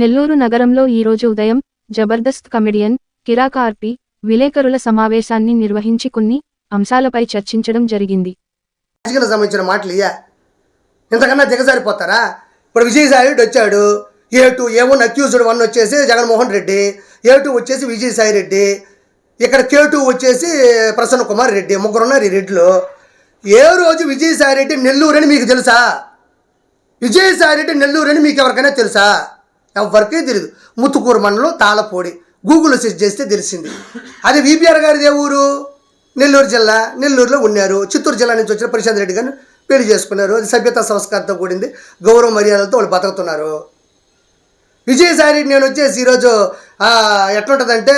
నెల్లూరు నగరంలో ఈరోజు ఉదయం జబర్దస్త్ కమెడియన్ కిరాకార్పి విలేకరుల సమావేశాన్ని నిర్వహించి కొన్ని అంశాలపై చర్చించడం జరిగింది. రాజకీయాలకు సంబంధించిన మాటలు ఇయ్యా. ఇంతకన్నా దిగజారిపోతారా? ఇప్పుడు విజయసాయి రెడ్డి వచ్చాడు. A two A one accused one వచ్చేసి జగన్మోహన్ రెడ్డి ఏ టూ వచ్చేసి విజయసాయి రెడ్డి ఇక్కడ కే టూ వచ్చేసి ప్రసన్న కుమార్ రెడ్డి ముగ్గురు ఉన్నారు ఈ రెడ్డిలో ఏ రోజు విజయసాయి రెడ్డి నెల్లూరు అని మీకు తెలుసా? విజయసాయి రెడ్డి నెల్లూరు అని మీకు ఎవరికైనా తెలుసా? ఎవరికీ తెలియదు ముత్తుకూరు మండలం తాళపూడి గూగుల్లో సెర్చ్ చేస్తే తెలిసింది. అదే విపిఆర్ గారి ఊరు? నెల్లూరు జిల్లా. నెల్లూరులో ఉన్నారు. చిత్తూరు జిల్లా నుంచి వచ్చిన ప్రశాంత్ రెడ్డి గారిని పెళ్ళి చేసుకున్నారు. అది సభ్యత సంస్కారంతో కూడింది. గౌరవ మర్యాదలతో వాళ్ళు బతుకుతున్నారు. విజయసాయి నేను వచ్చేసి ఈరోజు ఎట్లుంటుందంటే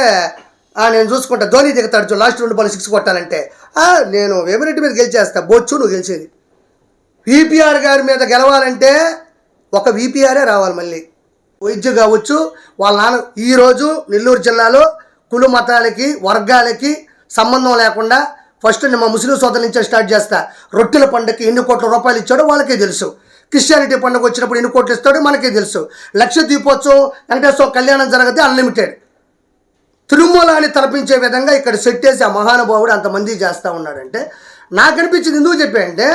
నేను చూసుకుంటా. ధోని దిగుతాడు లాస్ట్ రెండు బాల్ సిక్స్ కొట్టాలంటే. నేను వేమిరెడ్డి మీద గెలిచేస్తా. బొచ్చు నువ్వు గెలిచేది. విపిఆర్ గారి మీద గెలవాలంటే ఒక విపిఆరే రావాలి మళ్ళీ. వైద్య కావచ్చు వాళ్ళ నాన్న ఈరోజు నెల్లూరు జిల్లాలో కుల మతాలకి వర్గాలకి సంబంధం లేకుండా ఫస్ట్ నేను మా ముస్లిం సోదరు నుంచే స్టార్ట్ చేస్తా. రొట్టెల పండుగకి ఎన్ని కోట్ల రూపాయలు ఇచ్చాడో వాళ్ళకే తెలుసు. క్రిస్టియానిటీ పండుగ వచ్చినప్పుడు ఎన్ని కోట్లు ఇస్తాడో మనకే తెలుసు. లక్ష దీపోత్సవం వెంకటేశ్వర కళ్యాణం జరగతే అన్లిమిటెడ్ తిరుమలని తలపించే విధంగా ఇక్కడ సెట్ చేసి ఆ మహానుభావుడు అంతమంది చేస్తూ ఉన్నాడంటే నాకు అనిపించింది ఎందుకు చెప్పాయంటే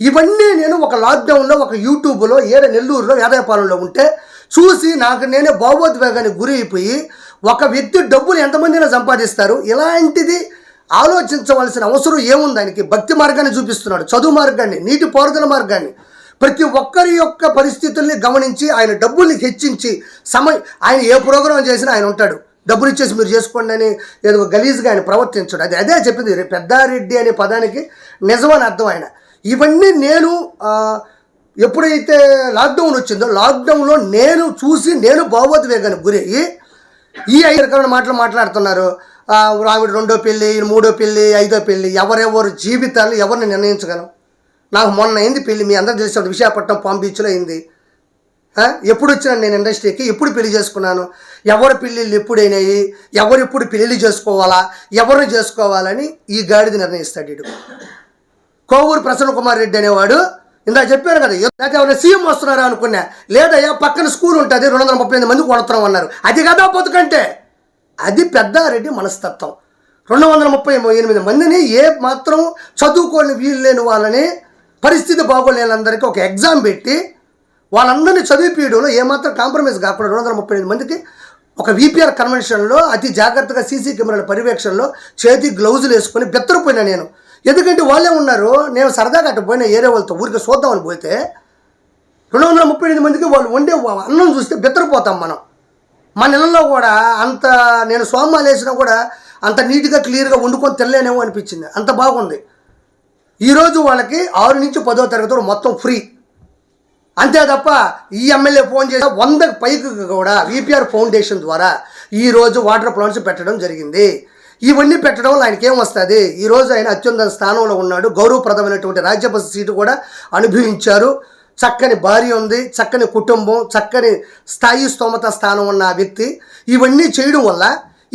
ఇవన్నీ నేను ఒక లాక్డౌన్లో ఒక యూట్యూబ్లో ఏడ నెల్లూరులో యాదయపాలెంలో ఉంటే చూసి నాకు నేనే భావోద్వేగానికి గురి అయిపోయి ఒక వ్యక్తి డబ్బులు ఎంతమందినా సంపాదిస్తారు? ఇలాంటిది ఆలోచించవలసిన అవసరం ఏముంది ఆయనకి? భక్తి మార్గాన్ని చూపిస్తున్నాడు చదువు మార్గాన్ని నీటి పారుదల మార్గాన్ని. ప్రతి ఒక్కరి యొక్క పరిస్థితుల్ని గమనించి ఆయన డబ్బుల్ని హెచ్చించి సమయం ఆయన ఏ ప్రోగ్రాం చేసినా ఆయన ఉంటాడు. డబ్బులు ఇచ్చేసి మీరు చేసుకోండి అని ఏదో గలీజ్గా ఆయన ప్రవర్తించడు. అది అదే చెప్పింది. పెద్దారెడ్డి అనే పదానికి నిజమని అర్థం ఆయన. ఇవన్నీ నేను ఎప్పుడైతే లాక్డౌన్ వచ్చిందో లాక్డౌన్లో నేను చూసి నేను భావోద్వేగానికి గురయ్యి ఈ ఐదు రకమైన మాటలు మాట్లాడుతున్నారు. ఆవిడ రెండో పెళ్ళి మూడో పెళ్ళి ఐదో పెళ్ళి ఎవరెవరు జీవితాలు ఎవరిని నిర్ణయించగలం? నాకు మొన్న అయింది పెళ్ళి మీ అందరూ తెలిసిన విశాఖపట్నం పామ్ బీచ్లో అయింది. ఎప్పుడు వచ్చినాను నేను ఇండస్ట్రీకి ఎప్పుడు పెళ్ళి చేసుకున్నాను. ఎవరి పెళ్ళిళ్ళు ఎప్పుడైనాయి? ఎవరు ఎప్పుడు పెళ్ళిళ్ళు చేసుకోవాలా? ఎవరిని చేసుకోవాలని ఈ గాడిది నిర్ణయిస్తాడు ఇటు కోవూరు ప్రసన్న కుమార్ రెడ్డి అనేవాడు. ఇందా చెప్పాను కదా లేకపోతే ఎవరైనా సీఎం వస్తున్నారా అనుకున్నా లేదయ్యా పక్కన స్కూల్ ఉంటుంది రెండు వందల ముప్పై ఎనిమిది మంది కొడతాం అన్నారు. అది కదా బతుకంటే. అది పెద్దారెడ్డి మనస్తత్వం. రెండు వందల ముప్పై ఎనిమిది మందిని ఏ మాత్రం చదువుకోని వీలు లేని వాళ్ళని పరిస్థితి బాగోలేనందరికీ ఒక ఎగ్జామ్ పెట్టి వాళ్ళందరినీ చదివిపీయడంలో ఏమాత్రం కాంప్రమైజ్ కాకుండా రెండు వందల ముప్పై ఎనిమిది మందికి ఒక విపిఆర్ కన్వెన్షన్లో అతి జాగ్రత్తగా సీసీ కెమెరాల పర్యవేక్షణలో చేతి గ్లౌజులు వేసుకొని బెత్తరపోయినా నేను. ఎందుకంటే వాళ్ళే ఉన్నారు. నేను సరదాగా అటు పోయిన ఏరే వాళ్ళతో ఊరికి చూద్దామని పోతే రెండు వందల ముప్పై ఎనిమిది మందికి వాళ్ళు వండే అన్నం చూస్తే బెత్తరపోతాం మనం. మన నెలలో కూడా అంత నేను సోమాలు వేసినా కూడా అంత నీట్గా క్లియర్గా వండుకొని తెల్లేనేమో అనిపించింది. అంత బాగుంది. ఈరోజు వాళ్ళకి ఆరు నుంచి పదో తరగతి మొత్తం ఫ్రీ. అంతే తప్ప ఈ ఎమ్మెల్యే ఫోన్ చేసిన వందకు పైకి కూడా విపిఆర్ ఫౌండేషన్ ద్వారా ఈరోజు వాటర్ ప్లాంట్స్ పెట్టడం జరిగింది. ఇవన్నీ పెట్టడం వల్ల ఆయనకి ఏం వస్తుంది? ఈరోజు ఆయన అత్యున్నత స్థానంలో ఉన్నాడు. గౌరవప్రదమైనటువంటి రాజ్యసభ సీటు కూడా అనుభవించారు. చక్కని భార్య ఉంది చక్కని కుటుంబం చక్కని స్థాయి స్తోమత స్థానం ఉన్న ఆ వ్యక్తి. ఇవన్నీ చేయడం వల్ల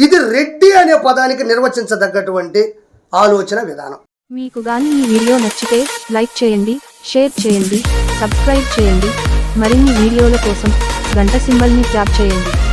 ఇది రెడ్డి అనే పదానికి నిర్వచించదగ్గటువంటి ఆలోచన విధానం. మీకు గాని ఈ వీడియో నచ్చితే లైక్ చేయండి షేర్ చేయండి సబ్స్క్రైబ్ చేయండి. మరిన్ని వీడియోల కోసం గంట సింబల్ని ట్యాప్ చేయండి.